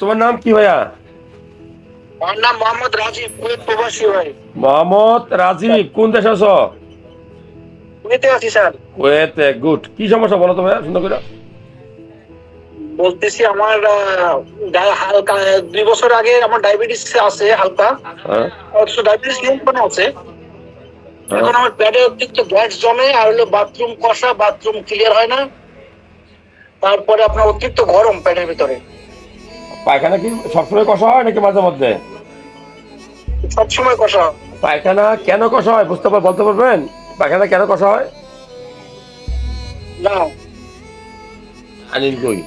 তোমার নাম কি ভাইয়া? আমার নাম মোহাম্মদ রাজীব কুয়েত প্রবাসী ভাই। মোহাম্মদ রাজীব কোন দেশ আছো? কুয়েতে আছি স্যার। কুয়েতে গুড। কি সমস্যা বলো তো ভাইয়া সুন্দর করে? বলতেছি আমার হালকা দুই বছর আগে আমার ডায়াবেটিস আছে হালকা। হ্যাঁ। অথচ ডায়াবেটিস নিয়ন্ত্রণে আছে। হ্যাঁ। এখন আমার প্যাডে অতিরিক্ত গ্যাস জমে আর হলো বাথরুম কষা বাথরুম ক্লিয়ার হয় না। তারপরে আপনার অতিরিক্ত গরম প্যাডের ভিতরে। পায়খানা কি সবসময় কষা হয় নাকি মাঝে মধ্যে? সবসময় কষা পায়খানা কেন কষা হয়? বুঝতে পার বলতে পারবেন? পায়খানা কেন কষা হয়? না। আনিল কই?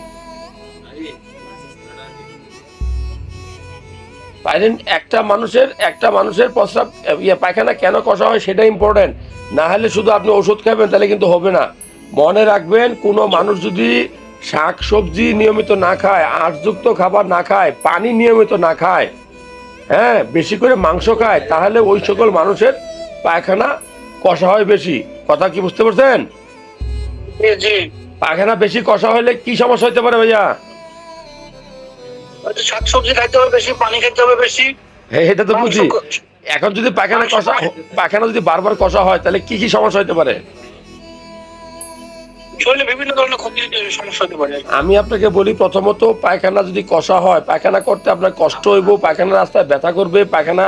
পাইলেন একটা মানুষের একটা মানুষের প্রস্রাব ইয়ে পায়খানা কেন কষা হয় সেটা ইম্পর্টেন্ট না হলে শুধু আপনি ওষুধ খাবেন তাহলে কিন্তু হবে না। মনে রাখবেন কোনো মানুষ যদি শাক সবজি নিয়মিত না খায় আঁশযুক্ত খাবার না খায় পানি নিয়মিত না খায় হ্যাঁ বেশি করে মাংস খায় তাহলে ওই সকল মানুষের পায়খানা কষা হয় বেশি। কথা কি বুঝতে পারছেন? পায়খানা বেশি কষা হলে কি সমস্যা হতে পারে ভাইয়া? শাকসবজি খাইতে হবে বেশি পানি খেতে হবে বেশি। এটা তো বুঝি। এখন যদি পায়খানা কষা পায়খানা যদি বারবার কষা হয় তাহলে কি কি সমস্যা হতে পারে? শরীরে বিভিন্ন ধরনের ক্ষতি সমস্যা হতে পারে। আমি আপনাকে বলি প্রথমত, পায়খানা যদি কষা হয়, পায়খানা করতে আপনার কষ্ট হইব, পায়খানা রাস্তায় ব্যথা করবে, পায়খানা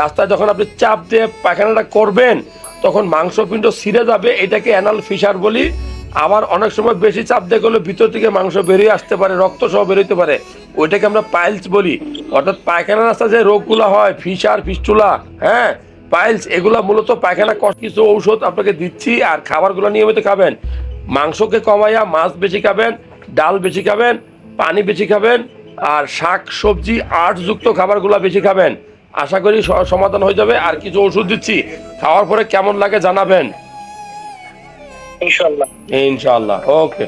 রাস্তায় যখন আপনি চাপ দিয়ে পায়খানাটা করবেন, তখন মাংসপিণ্ড ছিঁড়ে যাবে, এটাকে অ্যানাল ফিশার বলি। আবার অনেক সময় বেশি চাপ দিয়ে করলে ভিতর থেকে মাংস বেরিয়ে আসতে পারে রক্ত সহ বেরোতে পারে। ওইটাকে আমরা পাইলস বলি। অর্থাৎ পায়খানা রাস্তায় যে রোগগুলো হয়, ফিশার, ফিস্টুলা হ্যাঁ পাইলস, এগুলো মূলত পায়খানা কষ্ট কিছু ঔষধ আপনাকে দিচ্ছি, আর খাবারগুলো নিয়মিত খাবেন। মাংসকে কমাইয়া মাছ বেশি খাবেন ডাল বেশি খাবেন পানি বেশি খাবেন আর শাক সবজি আর্টযুক্ত খাবারগুলো বেশি খাবেন। আশা করি সমাধান হয়ে যাবে। আর কিছু ওষুধ দিচ্ছি। খাওয়ার পরে কেমন লাগে জানাবেন? ইনশাল্লাহ। ইনশাল্লাহ। ওকে।